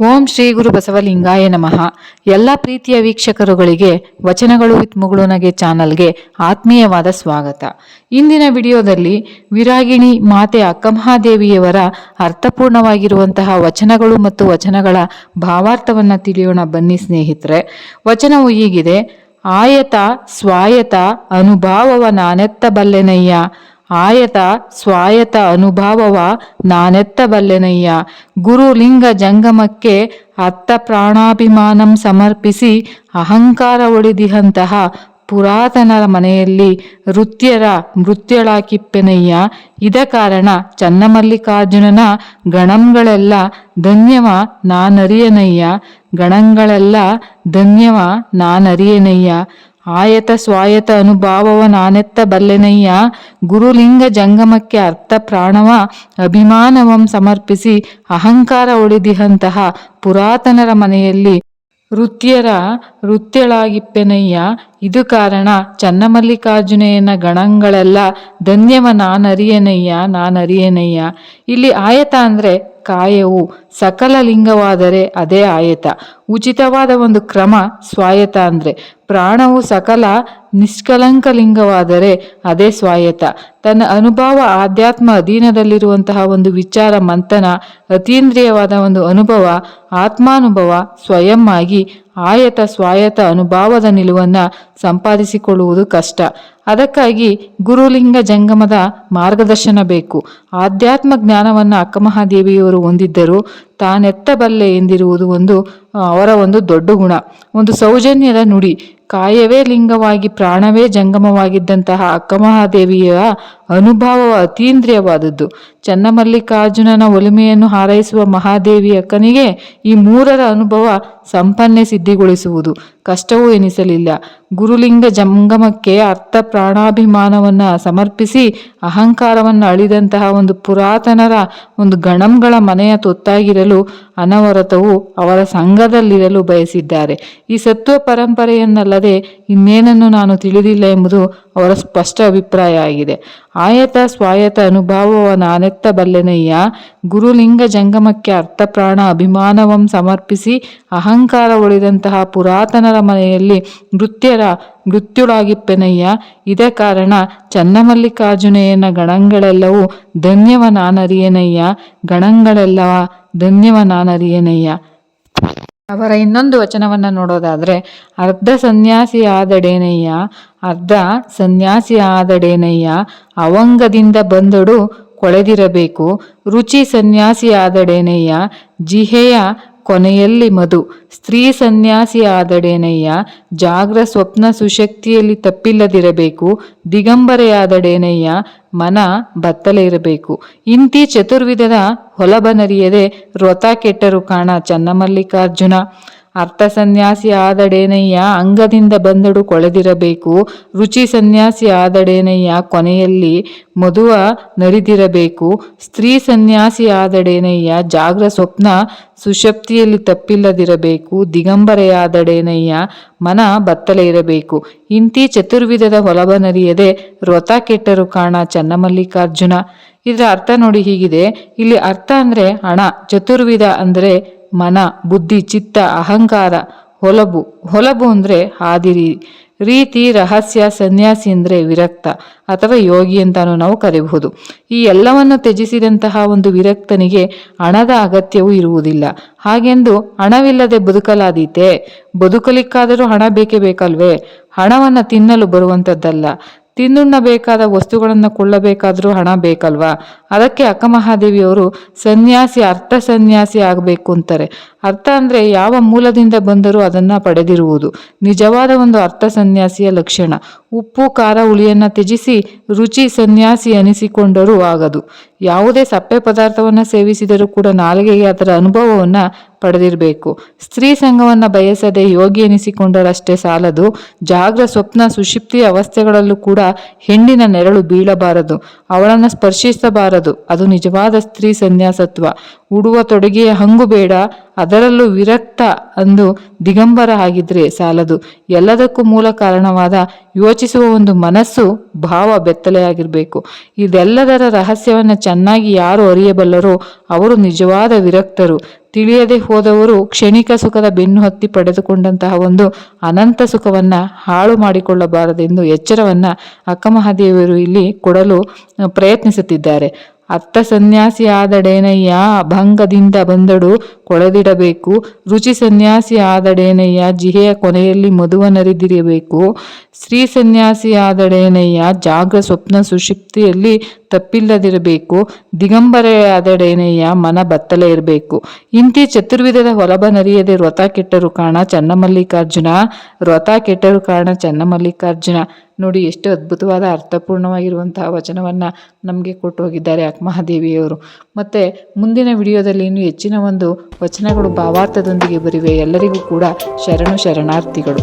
ಓಂ ಶ್ರೀ ಗುರು ಬಸವಲಿಂಗಾಯ ನಮಃ. ಎಲ್ಲ ಪ್ರೀತಿಯ ವೀಕ್ಷಕರುಗಳಿಗೆ, ವಚನಗಳು ವಿತ್ ಮುಗುಳುನಗೆ ಚಾನಲ್ಗೆ ಆತ್ಮೀಯವಾದ ಸ್ವಾಗತ. ಇಂದಿನ ವಿಡಿಯೋದಲ್ಲಿ ವಿರಾಗಿಣಿ ಮಾತೆ ಅಕ್ಕಮಹಾದೇವಿಯವರ ಅರ್ಥಪೂರ್ಣವಾಗಿರುವಂತಹ ವಚನಗಳು ಮತ್ತು ವಚನಗಳ ಭಾವಾರ್ಥವನ್ನು ತಿಳಿಯೋಣ ಬನ್ನಿ ಸ್ನೇಹಿತರೆ. ವಚನವು ಹೀಗಿದೆ, ಆಯತ ಸ್ವಾಯತ ಅನುಭಾವವ ನಾನೆತ್ತ ಬಲ್ಲೆನಯ್ಯ ಆಯತ ಸ್ವಾಯತ ಅನುಭಾವವ ನಾನೆತ್ತಬಲ್ಲೆನಯ್ಯ. ಗುರುಲಿಂಗ ಜಂಗಮಕ್ಕೆ ಅತ್ತ ಪ್ರಾಣಾಭಿಮಾನಂ ಸಮರ್ಪಿಸಿ ಅಹಂಕಾರ ಒಳಿದಿಹಂತಹ ಪುರಾತನರ ಮನೆಯಲ್ಲಿ ನೃತ್ಯರ ಮೃತ್ಯಳಾಕಿಪ್ಪೆನಯ್ಯ ಇದ ಕಾರಣ ಚನ್ನಮಲ್ಲಿಕಾರ್ಜುನನ ಗಣಂಗಳೆಲ್ಲ ಧನ್ಯವ ನಾನರಿಯನಯ್ಯ. ಗಣಂಗಳೆಲ್ಲ ಧನ್ಯವ ನಾನರಿಯನಯ್ಯ. ಆಯತ ಸ್ವಾಯತ ಅನುಭಾವವ ನಾನೆತ್ತ ಬಲ್ಲೆನಯ್ಯ. ಗುರುಲಿಂಗ ಜಂಗಮಕ್ಕೆ ಅರ್ಥ ಪ್ರಾಣವ. ಅಭಿಮಾನವಂ ಸಮರ್ಪಿಸಿ ಅಹಂಕಾರ ಉಳಿದಿಹಂತಹ ಪುರಾತನರ ಮನೆಯಲ್ಲಿ ವೃತ್ಯರ ವೃತ್ಯಳಾಗಿಪ್ಪೆನಯ್ಯ ಇದು ಕಾರಣ ಚನ್ನಮಲ್ಲಿಕಾರ್ಜುನೆಯನ ಗಣಂಗಳೆಲ್ಲ, ಧನ್ಯವ ನಾನರಿಯನಯ್ಯ ನಾನರಿಯನಯ್ಯ. ಇಲ್ಲಿ ಆಯತ ಅಂದ್ರೆ ಕಾಯವು, ಸಕಲ ಲಿಂಗವಾದರೆ ಅದೇ ಆಯತ. ಉಚಿತವಾದ ಒಂದು ಕ್ರಮ ಸ್ವಾಯತ ಅಂದ್ರೆ, ಪ್ರಾಣವು ಸಕಲ ನಿಷ್ಕಲಂಕ ಲಿಂಗವಾದರೆ ಅದೇ ಸ್ವಾಯತ. ತನ್ನ ಅನುಭವ ಆಧ್ಯಾತ್ಮ ಅಧೀನದಲ್ಲಿರುವಂತಹ ಒಂದು ವಿಚಾರ ಮಂಥನ, ಅತೀಂದ್ರಿಯವಾದ ಒಂದು ಅನುಭವ, ಆತ್ಮಾನುಭವ ಸ್ವಯಂ ಆಗಿ ಆಯತ ಸ್ವಾಯತ ಅನುಭಾವದ ನಿಲುವನ್ನ ಸಂಪಾದಿಸಿಕೊಳ್ಳುವುದು ಕಷ್ಟ. ಅದಕ್ಕಾಗಿ ಗುರುಲಿಂಗ ಜಂಗಮದ ಮಾರ್ಗದರ್ಶನ ಬೇಕು. ಆಧ್ಯಾತ್ಮ ಜ್ಞಾನವನ್ನು ಅಕ್ಕಮಹಾದೇವಿಯವರು ಹೊಂದಿದ್ದರು ತಾನೆತ್ತಬಲ್ಲೆ ಎಂದಿರುವುದು ಒಂದು ಅವರ ಒಂದು ದೊಡ್ಡ ಗುಣ. ಒಂದು ಸೌಜನ್ಯದ ನುಡಿ. ಕಾಯವೇ ಲಿಂಗವಾಗಿ ಪ್ರಾಣವೇ ಜಂಗಮವಾಗಿದ್ದಂತಹ ಅಕ್ಕಮಹಾದೇವಿಯ ಅನುಭವ ಅತೀಂದ್ರಿಯವಾದದ್ದು. ಚನ್ನಮಲ್ಲಿಕಾರ್ಜುನನ ಒಲಿಮೆಯನ್ನು ಹಾರೈಸುವ ಮಹಾದೇವಿ ಅಕ್ಕನಿಗೆ ಈ ಮೂರರ ಅನುಭವ ಸಂಪನ್ನೆ ಸಿದ್ಧಿಗೊಳಿಸುವುದು. ಕಷ್ಟವೂ ಎನಿಸಲಿಲ್ಲ. ಗುರುಲಿಂಗ ಜಂಗಮಕ್ಕೆ ಅರ್ಥ ಪ್ರಾಣಾಭಿಮಾನವನ್ನು ಸಮರ್ಪಿಸಿ ಅಹಂಕಾರವನ್ನು ಅಳಿದಂತಹ ಒಂದು ಪುರಾತನರ ಒಂದು ಗಣಂಗಳ ಮನೆಯ ತೊತ್ತಾಗಿರಲು ಅನವರತವು ಅವರ ಸಂಘದಲ್ಲಿರಲು ಬಯಸಿದ್ದಾರೆ. ಈ ಸತ್ವ ಪರಂಪರೆಯನ್ನಲ್ಲದೆ ಇನ್ನೇನನ್ನು ನಾನು ತಿಳಿದಿಲ್ಲ ಎಂಬುದು ಅವರ ಸ್ಪಷ್ಟ ಅಭಿಪ್ರಾಯ ಆಗಿದೆ. ಆಯತ ಸ್ವಾಯತ ಅನುಭಾವವ ನಾನೆತ್ತ ಬಲ್ಲೆನಯ್ಯ, ಗುರುಲಿಂಗ ಜಂಗಮಕ್ಕೆ ಅರ್ಥಪ್ರಾಣ ಅಭಿಮಾನವಂ ಸಮರ್ಪಿಸಿ ಅಹಂಕಾರ ಉಳಿದಂತಹ ಪುರಾತನರ ಮನೆಯಲ್ಲಿ ನೃತ್ಯರ ಮೃತ್ಯುಳಾಗಿಪ್ಪೆನಯ್ಯ. ಇದ ಕಾರಣ ಚನ್ನಮಲ್ಲಿಕಾರ್ಜುನೆಯನ ಗಣಂಗಳೆಲ್ಲವೂ ಧನ್ಯವ ನಾನರಿಯನಯ್ಯ ಗಣಗಳೆಲ್ಲವ ಧನ್ಯವ ನಾನರಿಯನಯ್ಯ ಅವರ ಇನ್ನೊಂದು ವಚನವನ್ನ ನೋಡೋದಾದ್ರೆ, ಅರ್ಧ ಸನ್ಯಾಸಿ ಆದಡೇನಯ್ಯ, ಅರ್ಧ ಸನ್ಯಾಸಿ ಆದಡೇನಯ್ಯ, ಅವಂಗದಿಂದ ಬಂದಡು ಕೊಳೆದಿರಬೇಕು. ರುಚಿ ಸನ್ಯಾಸಿ ಆದಡೇನಯ್ಯ, ಜಿಹೆಯ ಕೊನೆಯಲ್ಲಿ ಮಧು, ಸ್ತ್ರೀ ಸನ್ಯಾಸಿ ಆದಡೇನಯ್ಯ, ಜಾಗ್ರ ಸ್ವಪ್ನ ಸುಶಕ್ತಿಯಲ್ಲಿ ತಪ್ಪಿಲ್ಲದಿರಬೇಕು, ದಿಗಂಬರೆಯಾದಡೇನಯ್ಯ, ಮನ ಬತ್ತಲೆ ಇರಬೇಕು. ಇಂತಿ ಚತುರ್ವಿಧದ ಹೊಲಬನರಿಯದೆ ವ್ರತ ಕೆಟ್ಟರು ಕಾಣ ಚನ್ನಮಲ್ಲಿಕಾರ್ಜುನ. ಅರ್ಥ ಸನ್ಯಾಸಿ ಆದಡೇನಯ್ಯ, ಅಂಗದಿಂದ ಬಂದಡು ಕೊಳೆದಿರಬೇಕು. ರುಚಿ ಸನ್ಯಾಸಿ ಆದಡೇನಯ್ಯ, ಕೊನೆಯಲ್ಲಿ ಮಧುವ ನರಿದಿರಬೇಕು. ಸ್ತ್ರೀ ಸನ್ಯಾಸಿ ಆದಡೇನಯ್ಯ, ಜಾಗ್ರ ಸ್ವಪ್ನ ಸುಶಕ್ತಿಯಲ್ಲಿ ತಪ್ಪಿಲ್ಲದಿರಬೇಕು. ದಿಗಂಬರೆಯಾದಡೇನಯ್ಯ ಮನ ಬತ್ತಲೆ ಇರಬೇಕು. ಇಂತಿ ಚತುರ್ವಿಧದ ಹೊಲಬನರಿಯದೆ ವ್ರತ ಕೆಟ್ಟರು ಕಾಣ ಚನ್ನಮಲ್ಲಿಕಾರ್ಜುನ. ಇದರ ಅರ್ಥ ನೋಡಿ ಹೀಗಿದೆ. ಇಲ್ಲಿ ಅರ್ಥ ಅಂದ್ರೆ ಹಣ, ಚತುರ್ವಿಧ ಅಂದ್ರೆ ಮನ, ಬುದ್ಧಿ, ಚಿತ್ತ, ಅಹಂಕಾರ, ಹೊಲಬು. ಹೊಲಬು ಅಂದರೆ ಹಾದಿರಿ. ರೀತಿ, ರಹಸ್ಯ, ಸನ್ಯಾಸಿ ಅಂದರೆ ವಿರಕ್ತ ಅಥವಾ ಯೋಗಿ ಅಂತಾನು ನಾವು ಕರೆಯಬಹುದು ಈ ಎಲ್ಲವನ್ನು ತ್ಯಜಿಸಿದಂತಹ ಒಂದು ವಿರಕ್ತನಿಗೆ ಹಣದ ಅಗತ್ಯವೂ ಇರುವುದಿಲ್ಲ. ಹಾಗೆಂದು ಹಣವಿಲ್ಲದೆ ಬದುಕಲಾದೀತೆ. ಬದುಕಲಿಕ್ಕಾದರೂ ಹಣ ಬೇಕೇ ಬೇಕಲ್ವೇ? ಹಣವನ್ನು ತಿನ್ನಲು ಬರುವಂಥದ್ದಲ್ಲ ತಿನ್ನುಣ್ಣಬೇಕಾದ ವಸ್ತುಗಳನ್ನು ಕೊಳ್ಳಬೇಕಾದ್ರೂ ಹಣ ಬೇಕಲ್ವಾ? ಅದಕ್ಕೆ ಅಕ್ಕಮಹಾದೇವಿಯವರು ಸನ್ಯಾಸಿ, ಅರ್ಥ ಸನ್ಯಾಸಿ ಆಗಬೇಕು ಅಂತಾರೆ. ಅರ್ಥ ಅಂದ್ರೆ ಯಾವ ಮೂಲದಿಂದ ಬಂದರೂ ಅದನ್ನ ಪಡೆದಿರುವುದು. ನಿಜವಾದ ಒಂದು ಅರ್ಥ ಸನ್ಯಾಸಿಯ ಲಕ್ಷಣ. ಉಪ್ಪು, ಖಾರ, ಹುಳಿಯನ್ನು ತ್ಯಜಿಸಿ ರುಚಿ ಸನ್ಯಾಸಿ ಅನಿಸಿಕೊಂಡರೂ ಆಗದು. ಯಾವುದೇ ಸಪ್ಪೆ ಪದಾರ್ಥವನ್ನು ಸೇವಿಸಿದರೂ ಕೂಡ ನಾಲಿಗೆಗೆ ಅದರ ಅನುಭವವನ್ನು ಪಡೆದಿರಬೇಕು. ಸ್ತ್ರೀ ಸಂಘವನ್ನು ಬಯಸದೆ ಯೋಗಿ ಎನಿಸಿಕೊಂಡರಷ್ಟೇ ಸಾಲದು. ಜಾಗ್ರ ಸ್ವಪ್ನ ಸುಷಿಪ್ತಿ ಅವಸ್ಥೆಗಳಲ್ಲೂ ಕೂಡ ಹೆಣ್ಣಿನ ನೆರಳು ಬೀಳಬಾರದು. ಅವಳನ್ನು ಸ್ಪರ್ಶಿಸಬಾರದು. ಅದು ನಿಜವಾದ ಸ್ತ್ರೀ ಸನ್ಯಾಸತ್ವ. ಉಡುವ ತೊಡುಗೆಯ ಹಂಗು ಬೇಡ. ಅದರಲ್ಲೂ ವಿರಕ್ತ ಅಂದು ದಿಗಂಬರ ಆಗಿದ್ರೆ ಸಾಲದು. ಎಲ್ಲದಕ್ಕೂ ಮೂಲ ಕಾರಣವಾದ ಯೋಚಿಸುವ ಒಂದು ಮನಸ್ಸು ಭಾವ ಬೆತ್ತಲೆಯಾಗಿರಬೇಕು ಇದೆಲ್ಲದರ ರಹಸ್ಯವನ್ನು ಚೆನ್ನಾಗಿ ಯಾರು ಅರಿಯಬಲ್ಲರೋ ಅವರು ನಿಜವಾದ ವಿರಕ್ತರು. ತಿಳಿಯದೆ ಹೋದವರು ಕ್ಷಣಿಕ ಸುಖದ ಬೆನ್ನು ಹತ್ತಿ ಪಡೆದುಕೊಂಡಂತಹ ಒಂದು ಅನಂತ ಸುಖವನ್ನ ಹಾಳು ಮಾಡಿಕೊಳ್ಳಬಾರದೆಂದು ಎಚ್ಚರವನ್ನ ಅಕ್ಕಮಹಾದೇವಿಯರು ಇಲ್ಲಿ ಕೊಡಲು ಪ್ರಯತ್ನಿಸುತ್ತಿದ್ದಾರೆ. ಅತ್ತ ಸನ್ಯಾಸಿ ಆದಡೇನಯ್ಯ, ಅಭಂಗದಿಂದ ಬಂದಡು ಕೊಳೆದಿಡಬೇಕು. ರುಚಿ ಸನ್ಯಾಸಿ ಆದಡೇನಯ್ಯ, ಜಿಹೆಯ ಕೊನೆಯಲ್ಲಿ ಮಧುವನರಿದಿರಬೇಕು. ಸ್ತ್ರೀ ಸನ್ಯಾಸಿ ಆದಡೇನಯ್ಯ ಜಾಗ್ರ ಸ್ವಪ್ನ ಸುಷಿಪ್ತಿಯಲ್ಲಿ ತಪ್ಪಿಲ್ಲದಿರಬೇಕು ದಿಗಂಬರೆಯಾದಡೇನೆಯ ಮನ ಬತ್ತಲೆ ಇರಬೇಕು. ಇಂತಿ ಚತುರ್ವಿಧದ ಹೊಲಬನರಿಯದೆ ವ್ರತ ಕೆಟ್ಟರು ಕಾಣ ಚನ್ನಮಲ್ಲಿಕಾರ್ಜುನ ವ್ರತ ಕೆಟ್ಟರು ಕಾರಣ ಚನ್ನಮಲ್ಲಿಕಾರ್ಜುನ. ನೋಡಿ, ಎಷ್ಟು ಅದ್ಭುತವಾದ ಅರ್ಥಪೂರ್ಣವಾಗಿರುವಂತಹ ವಚನವನ್ನ ನಮಗೆ ಕೊಟ್ಟು ಹೋಗಿದ್ದಾರೆ ಅಕ್ಮಹಾದೇವಿಯವರು. ಮತ್ತೆ ಮುಂದಿನ ವಿಡಿಯೋದಲ್ಲಿ ಇನ್ನು ಹೆಚ್ಚಿನ ಒಂದು ವಚನಗಳು ಭಾವಾರ್ಥದೊಂದಿಗೆ ಬರಿವೆ. ಎಲ್ಲರಿಗೂ ಕೂಡ ಶರಣು ಶರಣಾರ್ಥಿಗಳು.